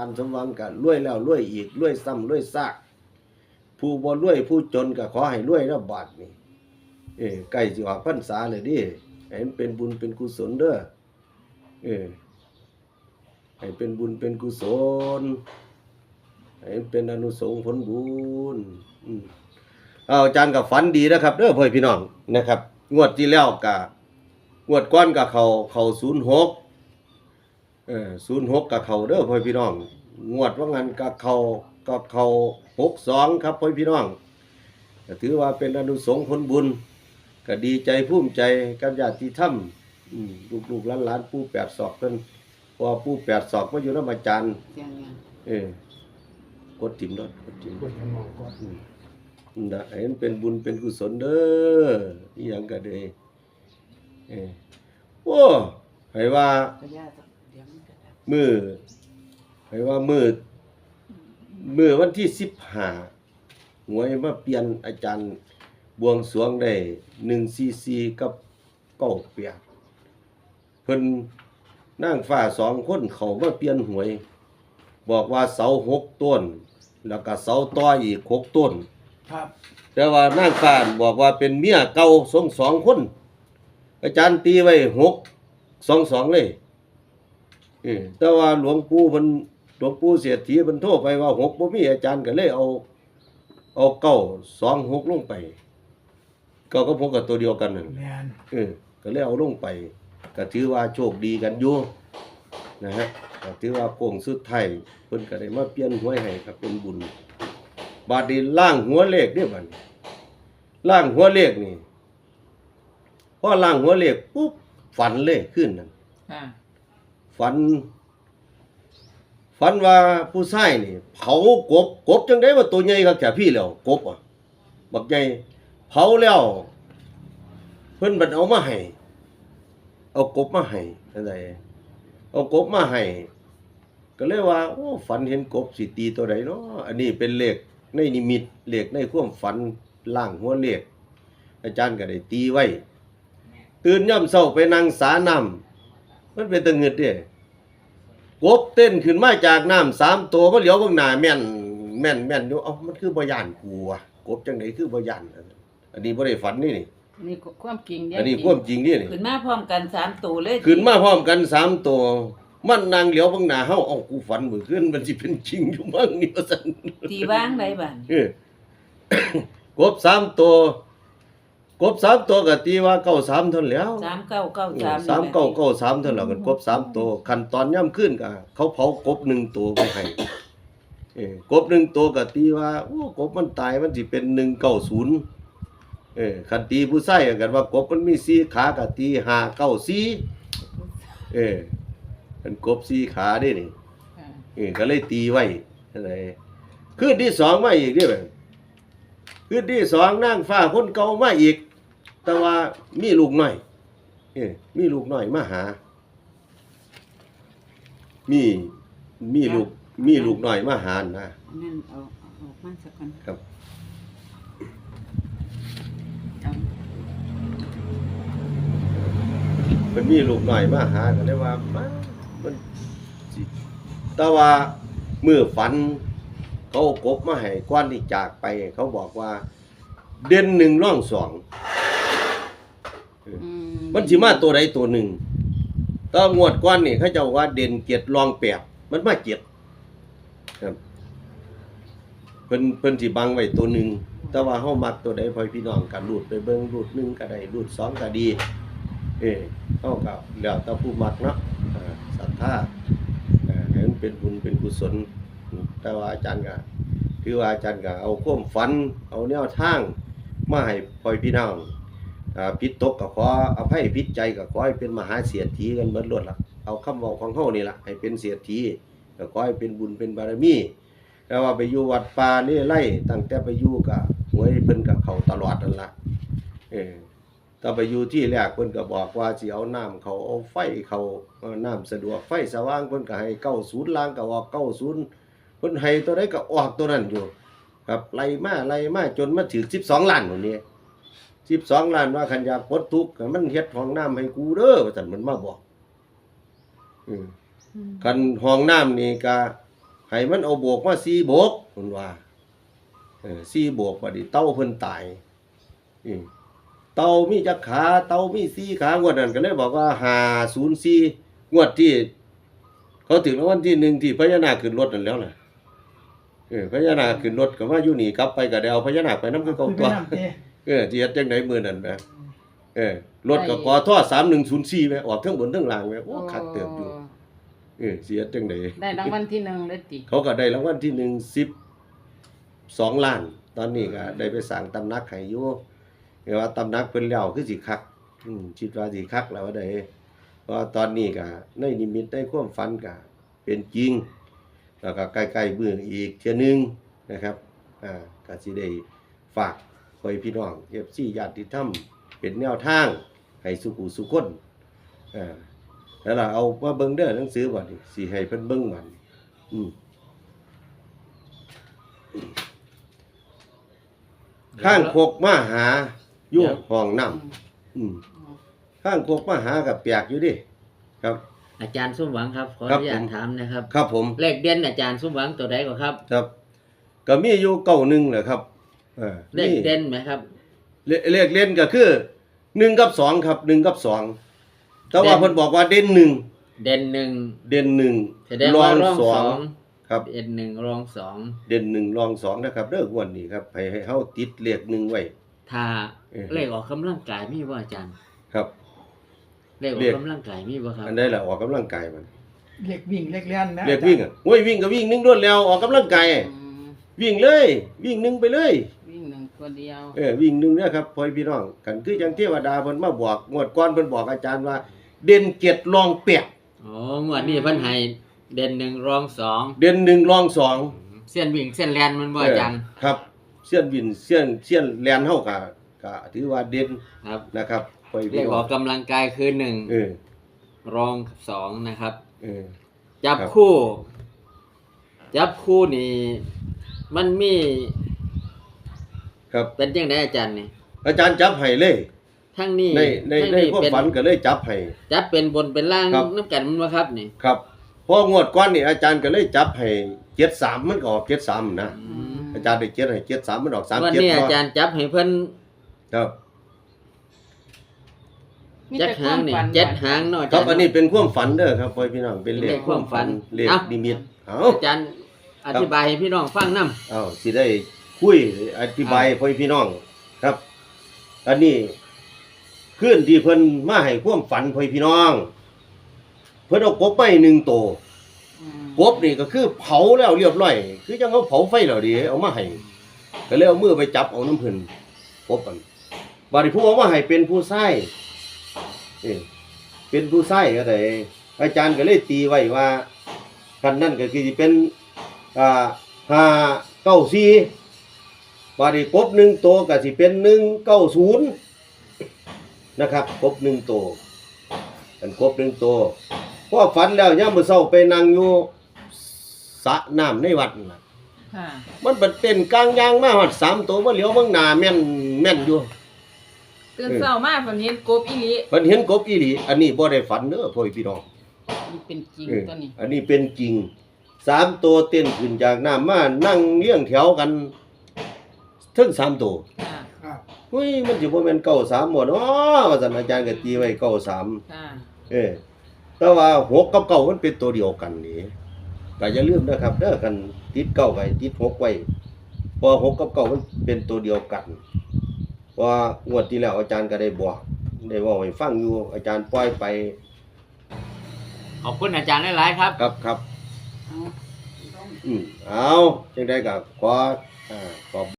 การสมหวังก็รวยแล้วรวยอีกรวยซ้ำรวยซาก ผู้บ่รวยผู้จนก็ขอให้รวยแล้วบาดนี้เอ้ใกล้สิออกพรรษาเลยดิให้มันเป็นบุญเป็นกุศลเด้อเออให้เป็นบุญเป็นกุศลให้เป็นอนุสงผลบุญเอาอาจารย์ก็ฝันดีนะครับเด้อพ่อพี่น้องนะครับ งวดที่แล้วก็งวดก้อนกับเขาเขา06 เออศูนย์หกกับเขาเด้อพ่อพี่น้อง งวดว่างันกับเขากับเขาหกสองครับพ่อพี่น้องก็ถือว่าเป็นอนุสงส์ผลบุญ ก็ดีใจภูมิใจกับญาติธรรมอืมลูกๆหลานๆปู่แปดศอกเพิ่นเพอปู่แปดศอกมาอยู่นำอาจารย์เสียงยังเออกดจิ้มรถกดจิ้มกดมองก่อนอืมนะให้มันเป็นบุญเป็นกุศลเด้ออีหยังก็ได้เออโอ้ให้ว่า มันกระดับมือให้ว่ามือมือวันที่สิบห้าหวยมาเปลี่ยนอาจารย์บวงสรวงได้หนึ่งซีซีกับเก้าเปียกเพิ่นนั่งฟ้าสองคนเขามาเปลี่ยนหวย บอกว่าเสาหกต้น แล้วก็เสาต้ออีกหกต้น ครับ แต่ว่านางฟ้าบอกว่าเป็นเมียเก่าสองสองคน อาจารย์ตีไว้หกสองสองเลย เออแต่ว่าหลวงปู่มันหลวงปู่เสียทีมันโทรไปว่าหกบ่มีอาจารย์ก็เลยเอา เอาเก้าสองหกลงไปเก้าก็พกกับตัวเดียวกันนั่นแมนเออก็เลยเอาลงไป ก็ถือว่าโชคดีกันอยู่นะฮะก็ถือว่าโป่งสุดไทายเพิ่นก็ได้มาเปลี่ยนหวยให้ครับเป็นบุญ บาดนี้ล่างหัวเลขนี่บัดนี้ล่างหัวเลขนี่พอล่างหัวเลขปุ๊บฝันเลยขึ้นนั่นอ่า ฝัน ฝันว่าผู้ชายนี่ เผากบกบจังได๋ว่าตัวใหญ่ครับแค่พี่แล้วกบอะบักใหญ่เผาแล้ว เพิ่นบัดเอามาให้เอากบมาให้จังไดเอากบมาให้ก็เลยว่าโอ้ฝันเห็นกบสิตีตัวใดเนาะอันนี้เป็นเลขในนิมิตเลขในความฝันล่างหัวเลขอาจารย์ก็ได้ตีไว้ ตื่นย่ำเช้าไปนั่งสาน้ำ มันเป็นตะเงึดเด้กบเต้นขึ้นมาจากน้ำสามตัวมาเหลียวเบิ่งหน้าแม่นแม่นแม่นอยู่เอ้ามันคือบ่ย่านกูวะกบจังไดคือบ่ย่านอันนี้บ่ได้ฝันนี่นี่นี่ความจริงเดี๋ยอันนี้ความจริงนี่นี่ขึ้นมาพร้อมกันสามตัวเลยขึ้นมาพร้อมกันสามตัวมันนางเหลียวเบางหน้าเฮาเอ้ากูฝันมื้อคืนมันสิเป็นจริงอยู่มั้งนี่ว่าซั่นตีว่างไรบ้านเออกบสามตัว กบสามตัวก็ตีว่าเก้าสามเท่านั้นแหล้วสามเก้าเก้าเออสามสามเก้าเก้าสามเท่านั้นแหล้วกันกบสามตัวขั้นตอนย่ำขึ้นก็เขาเผากบหนึ่งตัวไปให้เออกบหนึ่งตัวก็ตีว่าโอ้กบมันตายมันสิเป็นหนึ่งเก้าศูนย์เออคันตีผู้ใส่กันว่ากบมันมีสี่ขาก็ตีห้าเก้าสี่เออมันกบสี่ขาได้นี่อ่าเออก็เลยตีไว้อะไรคืนที่สองมาอีกนี่แบบคืนที่สองนั่งฟ้าคนเก่ามาอีก แต่ว่ามีลูกหน่อยเออมีลูกหน่อยมาหา มีมีลูกมีลูกหน่อยมาหานะนั่นเอาเอาออกมาสักคนครับ เอามันมีลูกหน่อยมาหาก็เลยว่ามามันสิแต่ว่าเมื่อฝัน เขาเอากบมาให้ก้อนที่จากไป เขาบอกว่า เด่นหนึ่งร่องสองอื มันสิมาตัวใดตัวหนึ่งตองวดก้อนนี่เขาเจ้าว่าเด่นเกียรติรองแปดมันมาเกียรติครับเพิ่นเพิ่นสิบังไว้ตัวหนึ่งแต่ว่าเฮามักตัวใดพอพี่น้องกันรูดไปเบิ่งรูดหนึ่งก็ได้รูดสองก็ดี เออเฮาก็แล้วแต่ผู้มักเนาะอ่าศรัทธาอ่าให้มันเป็นบุญเป็นกุศลแต่ว่าอาจารย์ก็คือว่าอาจารย์ก็เอาความฝัน เอาแนวทางมาให้พ่อพี่น้องอ่า พิษตกก็ขออภัยพิษใจก็ขอให้เป็นมหาเสียรถีกันเบิดลวนละเอาคำบอกของเฮานี่ละให้เป็นเสียรถีก็ขอให้เป็นบุญเป็นบารมีแต่ว่าไปอยู่วัดป่าเล่ไล่ตั้งแต่ไปอยู่ก็หวยเพิ่นก็เขาตลอดนั่นละเออถ้าไปอยู่ที่แรกเพิ่นก็บอกว่าสิเอาน้ำเขาเอาไฟเขาน้ำสะดวกไฟสว่างเพิ่นก็ให้90ล้างก็ออก90เพิ่นให้ตัวใดก็ออกตัวนั้นอยู่ ครับไล่มาไล่มาจนมาถึง12ล้านพุ่นนี้ สิบสองล้านว่าขันอยากปลดทุกข์ให้มันเฮ็ดห้องน้ำให้กูเด้อว่าซั่นมันมาบอกอืมคันห้องน้ำนี่ก็ให้มันเอาโบกมา4โบกเพิ่นว่าเออ4โบกบัดนี้เต้าเพิ่นตายอืมเต่ามีจักขา เต่ามีสี่ขางวดนั้นก็เลยบอกว่า504งวดที่ เขาถึงรางวัลที่หนึ่งที่พญานาคขึ้นรถนั่นแล้วน่ะเออพญานาคขึ้นรถก็ว่าอยู่นี่กลับไปก็ได้เอาพญานาคไปนำคือเก่าคุยไปตัวนำ เต้เออที่เฮ็ดจังไดมื้อนั้นแหมเออรถก็กอท่อ3104แหมออกทั้งบนทั้งล่างแหมโอ้คักเติบอยู่เออสิเฮ็ดจังไดได้รางวัลที่หนึ่งเลยติเขาก็ได้รางวัลที่หนึ่งสิบสองล้าน ตอนนี้ก็ได้ไปสร้างตำหนักให้อยู่เรียกว่าตำหนักเพิ่นแล้วคือสิคักอืมคิดว่าสิคักแล้วได้เพราะว่าตอนนี้ก็ในนิมิตในความฝันก็เป็นจริง แล้วก็ใกล้ๆมื้ออีกเทื่อนึงนะครับ อ่าก็สิได้ฝาก ไว้พี่น้อง FC ญาติธรรมเป็นแนวทาง ให้สุขุสุคนอ่าแล้วล่ะเอามาเบิ่งเด้อหนังสือบัดนี้สิให้เพิ่นเบิ่งบัดนี้อืมข้างโคกมาหาอยู่ห้องน้ำอืมข้างโคกมาหากับแปลกอยู่ดิครับ อาจารย์สมหวังครับขออครับนุญาผตมถามนะครับ ครับผมเลขเด่นอาจารย์สมหวังตัวใดก็ครับ ครับ ก็มีอยู่เก้าหนึ่งแหละครับ เออเลขมีเด่นไหมครับ เลเลขเล่นก็คือหนึ่งกับสองครับหนึ่งกับสองแต่ว่าเด่นเพิ่นบอกว่าเด่นหนึ่งเด่นหนึ่งเด่นหนึ่งแสดงว่าร่องสอสองงครับ เด่นหนึ่งรองสองเด่นหนึ่งรองสองนะครับเด้องวันนี้ครับให้ให้เฮาติดเลขหนึ่งไว้ ถ้าเออ เลขออกกำลังกายมีบ่อาจารย์ ครับ เลขออเลกขกำลังกายมีบ่ครับอันใดล่ะออกกำลังกายมัน เล็กวิ่งเล็กเล่นนะเลขวิ่งอะโอ้ยวิ่งก็วิ่งหนึงรวดแล้วออกกำลังกายอืม วิ่งเลย วิ่งหนึงไปเลย วิ่งหนึ่งตัวเดียวเออวิ่งหนึงนะครับพ่อพี่น้องกันคือจังเทวดาเพิ่นมาบอกงวดก่อนเพิ่นบอกอาจารย์ว่า เด่นเจ็ดรองแปดโอ้งวดนี้เพิ่นให้เด่นหนึ่งรองสองเด่นหนึ่งรองสองเส้นวิ่งเส้นแลนมันบ่อาจารย์เออครับเสี้ยนวินเสี้ยนเสี้ยนแลนเฮาก็ก็ถือว่าเด่นครับนะครับไปเลขออกกำลังกายคือหนึ่งเออรองสองนะครับ เออ จับครับ คู่ จับคู่นี่ มันมีครับ เป็นจังไดอาจารย์นี่อาจารย์จับให้เลยทั้งนี้ในในทั้งในนี้ความเป็นฝันก็เลยจับให้ จับเป็นบนเป็นล่างครับ น้ำกันมันว่าครับนี่ครับพองวดก่อนนี่อาจารย์ก็เลยจับให้73มันก็ออก73นะอืมอาจารย์ได้เจ็ดให้73มันออกวัน37นี้อาจารย์จับให้เพิ่นครับมีจัดแต่หางนี่ความฝันเจ็ดหางเนาะอาครัจาบรย์ อันนี้เป็นความฝันเด้อครับพ่อพี่น้องเป็นเลเลขขความฝันเลขเอ้า นิมิตเอ้าอาจารย์ อธิบายให้พี่น้องฟังนํเอ้าสิได้คุยอธิบายให้พ่อพี่น้องครับ อันนี้คืนที่เพิ่นมาให้ความฝันพ่อพี่น้อง เพิ่นเอากบไปหนึ่งโตวอืมกบนี่ก็คือเผาแล้วเรียบร้อย คือจังเขาเผาไฟแล้วดีเอามาให้ก็เลยเอามือไปจับเอาน้ำเพิ่นกบกันบาดนี้ผู้เอามาให้เป็นผู้ชายเอ้เป็นผู้ชายก็ได้อาจารย์ก็เลยตีไว้ว่าคันนั่นก็คือสิเป็น อ่าห้าเก้าสี่บาดนี้กบหนึ่งตัวก็สิเป็นหนึ่งเก้าศูนย์นะครับกบหนึ่งตัวกันกบหนึ่งตัวพอฝันแล้วย่ามมื้อเช้าไปนั่งอยู่สระน้ำในวัดนั่นล่ะค่ะ มันเป็นเต้นกลางยางมาฮอดสามตัวมาเหลียวเบิ่งหน้าแม่นแม่นอยู่ ตื่นเช้ามาฝันเห็นกบอีหลีเพิ่นเห็นกบอีหลี อันนี้บ่ได้ฝันเด้อพ่อพี่น้องนี่เป็นจริงเออตัวนี้ อันนี้เป็นจริง สามตัวเต้นขึ้นจากน้ำมานั่งเลี้ยงแถวกันถึงสามตัวค่ะครับ เฮ้ยมันสิบ่แม่นเก้าสามบ่เนาะว่าซั่นอาจารย์ก็ตีไว้เก้าสามค่ะเออแต่ว่าหกกับเก้ามันเป็นตัวเดียวกันนี่ก็อย่าลืมนะครับเด้อกันติดเก้าไว้ติดหกไว้เพอหกกับเก้ามันเป็นตัวเดียวกันเพราะว่างวดที่แล้วอาจารย์ก็ได้บอกได้เว่าให้ฟังอยู่อาจารย์ปล่อยไปขอบคุณอาจารย์หลายๆครับ ครับครับเอืมเอาจังได้กับขออ่าขอบ